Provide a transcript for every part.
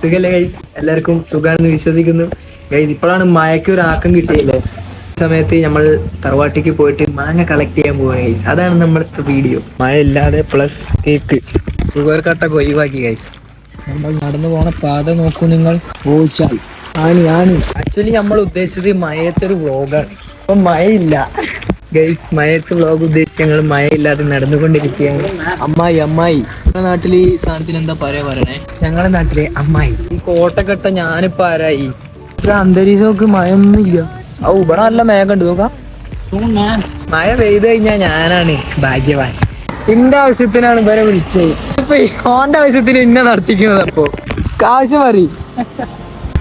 സുഖല്ലേ ഗൈസ് എല്ലാവർക്കും സുഖാണെന്ന് വിശ്വസിക്കുന്നു. ഗൈസ് ഇപ്പോഴാണ് മഴയ്ക്ക് ഒരു ആക്കം കിട്ടിയില്ലേ? സമയത്ത് നമ്മൾ തറവാട്ടിക്ക് പോയിട്ട് മാങ്ങ കളക്ട് ചെയ്യാൻ പോവാ ഗൈസ് അതാണ് നമ്മുടെ വീഡിയോ മഴ ഇല്ലാതെ പ്ലസ് കേക്ക് ഷുഗർ കട്ടൊക്കെ ഒഴിവാക്കി ഗൈസ് നമ്മൾ നടന്നു പോണ പാത നോക്കൂ നിങ്ങൾ. ഓച്ചാൽ ആണ് ആണ്. ആക്ച്വലി നമ്മൾ ഉദ്ദേശിച്ചത് മഴയത്തൊരു വ്ലോഗാണ് ഇപ്പൊ മഴയില്ല. ഗൈസ് മഴയത്ത് വ്ലോഗ് ഉദ്ദേശിച്ച് ഞങ്ങൾ മഴയില്ലാതെ നടന്നുകൊണ്ടിരിക്കുകയാണ്. അമ്മായി അമ്മായി. ഞങ്ങളുടെ നാട്ടിൽ ഈ സാധനത്തിന് എന്താ പറയാ പറയണേ? ഞങ്ങളുടെ നാട്ടിലെ അമ്മായി. ഈ കോട്ടക്കെട്ട ഞാനിപ്പോ ആരായി? അന്തരീക്ഷമൊക്കെ മഴയൊന്നുമില്ല. ഔ ഇവിടെ നല്ല മേഘം ഉണ്ട് നോക്കാം. മഴ പെയ്ത് കഴിഞ്ഞാ ഞാനാണ് ഭാഗ്യവാൻ. എന്റെ ആവശ്യത്തിനാണ് ഇവരെ വിളിച്ചത്. ഇപ്പൊ ഓന്റെ ആവശ്യത്തിന് ഇന്നെ നടത്തിക്കുന്നത് അപ്പോ. കാശ് മറി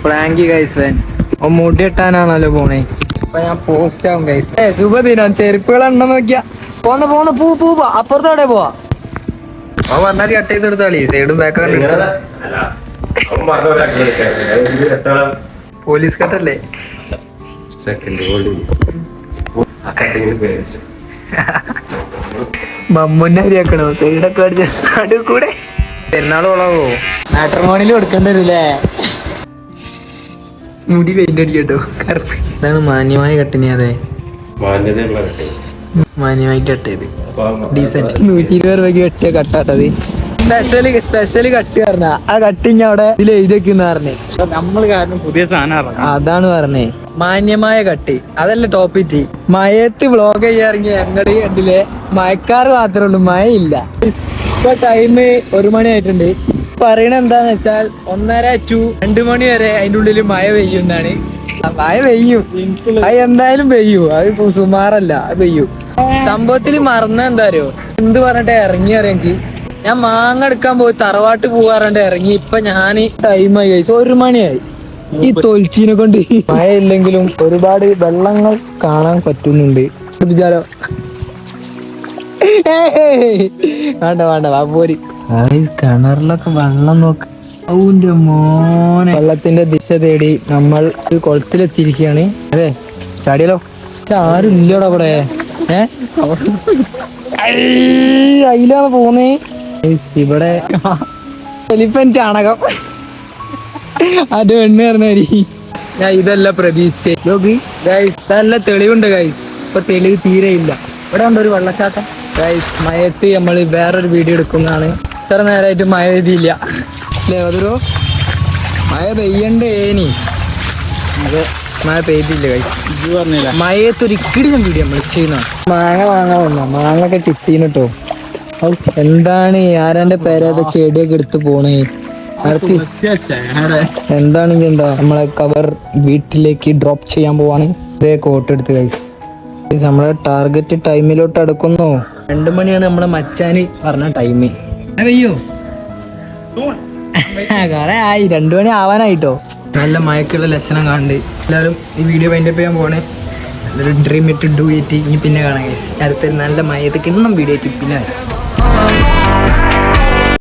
പ്രാങ്കി ഗൈസ് വേൻ ഓ മുടി ഇട്ടാനാണല്ലോ പോണേ. അപ്പൊ ഞാൻ പോസ്റ്റ് ആവും ഗൈസ് ഏ ശുഭദിനം. ചെരുപ്പുകൾ ഉണ്ടോ നോക്കിയാ. പോന്ന പോന്ന പൂ പൂ. അപ്പുറത്തോടെ പോവാ. ഓ വന്നാൽ കട്ട് ചെയ്തെടുത്താളി സൈഡും ബാക്ക് പോലീസ് കട്ടല്ലേ മമ്മൂന്നെ അരിയാക്കണോ സൈഡൊക്കെ അടിച്ച നടു കൂടെ. പെരുന്നാളോളാവോ മാട്രിമോണിയിൽ കൊടുക്കണ്ടല്ലേ മുടി പെയിന്റ് അടിക്കട്ടോ. കറുപ്പ്. ഇതാണ് മാന്യമായ കട്ടിനി അതെ മാന്യതയുള്ള കട്ടി മാന്യമായി കട്ട് ചെയ്ത്. അപ്പൊ നൂറ്റി ഇരുപത് രൂപയ്ക്ക് കെട്ടിയ കട്ടാട്ടത് സ്പെഷ്യൽ സ്പെഷ്യൽ കട്ട് പറഞ്ഞ ആ കട്ടിങ് അവിടെ ഇതിൽ എഴുതി വെക്കുന്ന പറഞ്ഞേ. നമ്മൾ കാരണം പുതിയ സാധനം അതാണ് പറഞ്ഞേ. മാന്യമായ കട്ടി അതല്ല ടോപ്പിറ്റ് മയത്ത് വ്ളോഗ് ചെയ്യാറിങ്ങി ഞങ്ങൾ കണ്ടില്ലേ? മയക്കാറ് മാത്രമേ ഉള്ളൂ ഇല്ല ഇപ്പൊ ടൈം ഒരു മണി ആയിട്ടുണ്ട്. പറയണ എന്താന്ന് വെച്ചാൽ ഒന്നര ടു രണ്ടു മണി വരെ അതിന്റെ ഉള്ളിൽ മഴ പെയ്യുന്നാണ് മഴ പെയ്യും. അത് എന്തായാലും പെയ്യൂ. അത് സുമാറല്ല അത് പെയ്യൂ. സംഭവത്തിൽ മറന്ന എന്താ അറിയോ? എന്ത് പറഞ്ഞിട്ട് ഇറങ്ങി അറിയെങ്കിൽ ഞാൻ മാങ്ങ എടുക്കാൻ പോയി തറവാട്ട് പോവാറുണ്ട് ഇറങ്ങി. ഇപ്പൊ ഞാൻ ടൈമായി കഴിച്ചു. ഒരു മണിയായി. ഈ തൊൽച്ചീനെ കൊണ്ട്. മഴ ഇല്ലെങ്കിലും ഒരുപാട് വെള്ളങ്ങൾ കാണാൻ പറ്റുന്നുണ്ട്. വിചാരോ വേണ്ട വേണ്ട വാപ്പോരി കിണറിലൊക്കെ വെള്ളം നോക്ക്. മോനെ. വെള്ളത്തിന്റെ ദിശ തേടി നമ്മൾ കൊളത്തിലെത്തിയിരിക്കുകയാണ്. അതെ ചാടിയല്ലോ. ആരും ഇല്ലടാ അവിടെ. അയിലാണ് പോന്നേ ഇവിടെ എലിപ്പൻ ചാണകം. അത് എണ്ണ പറഞ്ഞാരി ഞാൻ ഇതല്ല പ്രതീക്ഷിച്ചേ ലോബി ഗൈസ് നല്ല തെളിവുണ്ട് ഗൈസ് ഇപ്പൊ തെളിവ് തീരെ ഇല്ല. ഇവിടെ ഉണ്ട് ഒരു വെള്ളച്ചാട്ടം? ഗൈസ് മയത്ത് നമ്മൾ വേറൊരു വീഡിയോ എടുക്കുന്നതാണ്. ഇത്ര നേരമായിട്ട് മഴ പെയ്തില്ല. അല്ലേ അതൊരു മഴ പെയ്യണ്ടേനി അതെ മഴ പെയ്തില്ല പറഞ്ഞില്ല. മഴയത്തൊരിക്കടി ഞാൻ വീഡിയോ നമ്മൾ ചെയ്യുന്ന മാങ്ങ വാങ്ങാൻ വന്ന മാങ്ങ ഒക്കെ കിട്ടീന് കേട്ടോ എന്താണ് ആരാന്റെ പേരത്തെ ചെടിയൊക്കെ എടുത്ത് പോണേ. എന്താണ് എന്താ? നമ്മളെ കവർ വീട്ടിലേക്ക് ഡ്രോപ്പ് ചെയ്യാൻ പോവാണ്. ഇതേ കോട്ട് എടുത്ത് കഴിച്ചു നമ്മളെ ടാർഗറ്റ് ടൈമിലോട്ട് അടുക്കുന്നു. രണ്ടു മണിയാണ് നമ്മളെ മച്ചാന് പറഞ്ഞ ടൈം അയ്യോ കൊറേ ആയി. രണ്ടു മണി ആവാനായിട്ടോ? നല്ല മയക്കുള്ള ലക്ഷണം കാണണ്ട്. എല്ലാവരും ഈ വീഡിയോ വൈൻഡപ്പ് ചെയ്യാൻ പോണേ ഡ്രീം ഇട്ട് ഡു ഇറ്റ് ഇനി പിന്നെ കാണാം ഗൈസ് അടുത്തൊരു നല്ല മയത്ത് കിണ്ണം വീഡിയോ വരാം.